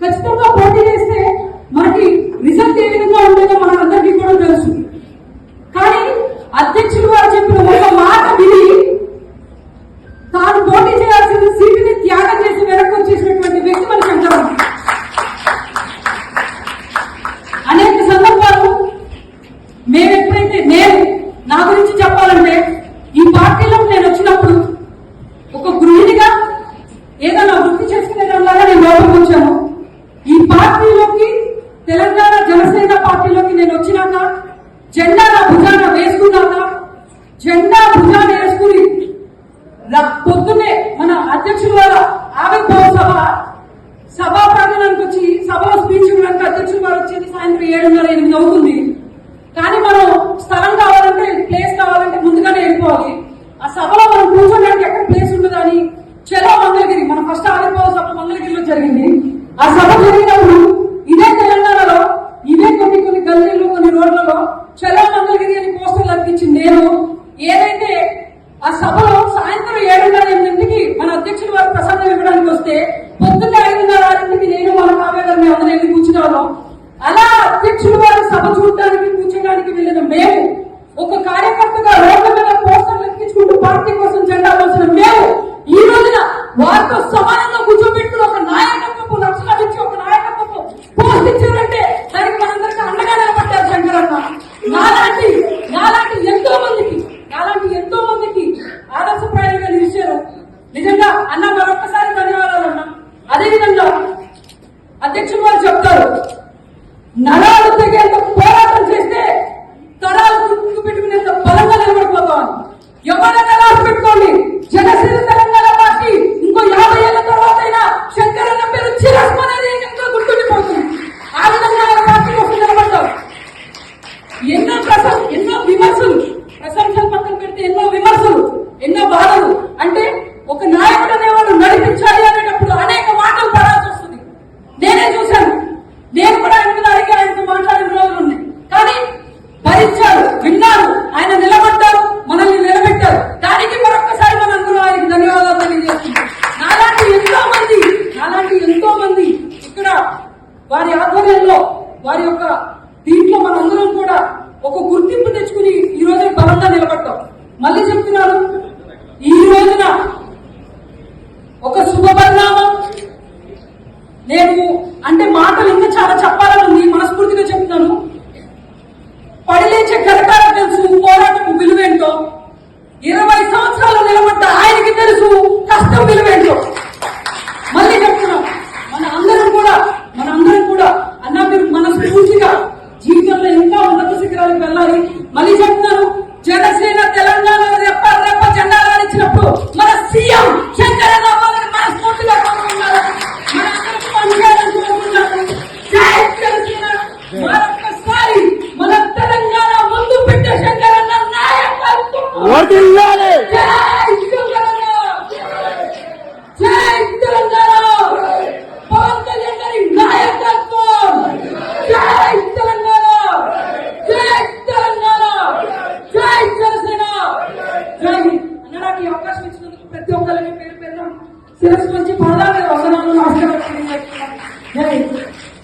ఖచ్చితంగా పోటీ చేస్తే మనకి రిజల్ట్ ఏ విధంగా ఉండేదో మన అందరికీ కూడా తెలుసు. కానీ అధ్యక్షుడు వారు చెప్పిన ఒక మాట విని తాను పోటీ చేయాల్సిన సీటుని త్యాగం చేసి వెనక్కి వచ్చేసినటువంటి వ్యక్తి మన శంకరమ్మ అనేక సందర్భాలు మేము ఎప్పుడైతే నేను నా గురించి చెప్పాలంటే ఈ పార్టీలో నేను వచ్చినప్పుడు ఒక గృహిణిగా ఏదైనా వృత్తి చేసుకునే నేను లోపలికి వచ్చాను. తెలంగాణ జనసేన పార్టీలోకి నేను వచ్చినాక జెండా నా భుజాన వేసుకున్నాక జెండా భుజాన వేసుకుని ర- పొద్దున్నే మన అధ్యక్షుల వారి ఆవిర్భావ సభ సభా ప్రాంగణానికి వచ్చి సభలో స్పీచ్ ఇవ్వడానికి అధ్యక్షుల వారు వచ్చేది సాయంత్రం ఏడున్నర ఎనిమిది అవుతుంది. కానీ మనం స్థలం కావాలంటే ప్లేస్ కావాలంటే ముందుగానే వెళ్ళిపోవాలి. ఆ సభలో మనం కూర్చోడానికి ఎక్కడ ప్లేస్ ఉండదని చెలో మంగళగిరి మన ఫస్ట్ ఆవిర్భావ సభ మంగళగిరిలో జరిగింది. ఆ సభ జరిగినప్పుడు గల్లీలు రోడ్లలో చలో మంగళగిరి అని పోస్టర్లు అనిపించింది నేను ఏదైతే ఆ సభలో సాయంత్రం ఏడున్నర ఎనిమిదింటికి మన అధ్యక్షుడు వారు ప్రసాదం ఇవ్వడానికి వస్తే పొద్దున్న ఐదున్నర ఆరింటికి నేను మన కావ్య గారిని అందరూ వెళ్ళి కూర్చున్నాము అలా అధ్యక్షుడు వారి సభ చూడడానికి కూర్చోడానికి వెళ్ళిన మేము ఒక కార్యకర్తగా రోడ్ల మీద పోస్టర్లు ఎక్కించుకుంటూ పార్టీ కోసం జెండా అధ్యక్షులు నరాలు తెగేంత పోరాటం చేస్తే తరాలు గుర్తు పెట్టుకునేంత బలంగా నిలబడిపోతాం. ఎవరైనా మళ్ళీ చెప్తున్నాను. ఈ రోజున ఒక శుభపరిణామం నేను అంటే మాటలు ఇంకా చాలా చెప్పాలని ఉంది మనస్ఫూర్తిగా చెప్తున్నాను. పడిలేచే కరకాల తెలుసు పోరాటం విలువేంటో. ఇరవై సంవత్సరాలు నిలబడ్డ ఆయనకి తెలుసు కష్టం విలువేంటో. మళ్ళీ చెప్తున్నాం మన అందరం కూడా మన అందరం కూడా అన్న మీరు మనస్ఫూర్తిగా జీవితంలో ఇంకా ఉన్నత శిఖరాలకు వెళ్ళాలి. మళ్ళీ చెప్తున్నాను జనసేన తెలంగాణ రెప్ప రెప్ప జెండా రాణించినప్పుడు మన సీఎం నాకు ఈ అవకాశం ఇచ్చినందుకు ప్రతి ఒక్కరికి పేరు పేరు శిరస్సు నుంచి పాదాలు వసనాలు